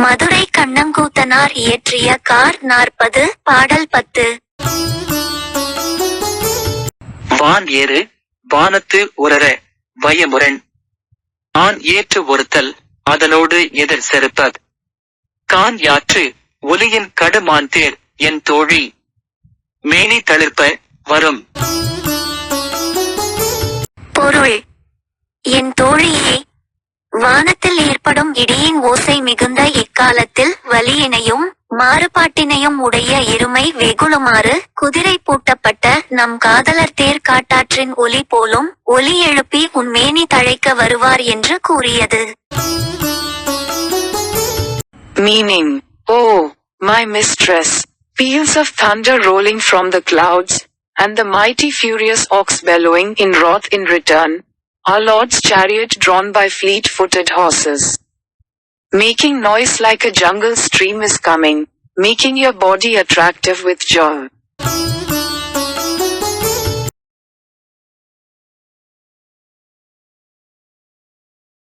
கண்ணங்கூத்தனார் இயற்றிய கார் நாற்பது பாடல் பத்து. வான் ஏறு வானத்து உரற வயமுரண் ஆண் ஏற்று ஒருத்தல் அதனோடு எதிர் செருப்பத் கான் யாற்று ஒலியின் கடுமான் தேர் என் தோழி. மேனி தளிர்ப்ப வரும். பொருள் என் தோழியே வானத்தில் ஏற்படும் இடியின் ஓசை மிகுந்த இக்காலத்தில் வலியினையும் மாறுபாட்டினையும் உடைய இருமை வெகுளுமாறு குதிரை பூட்டப்பட்ட நம் காதலர் தேர் காட்டாற்றின் ஒலி போலும் ஒலி எழுப்பி உன் மேனி தழைக்க வருவார் என்று கூறியது Meaning, Oh, my mistress, peals of thunder rolling from the clouds, and the mighty furious ox bellowing in wrath in return, our Lord's chariot drawn by fleet-footed horses. Making noise like a jungle stream is coming, making your body attractive with joy.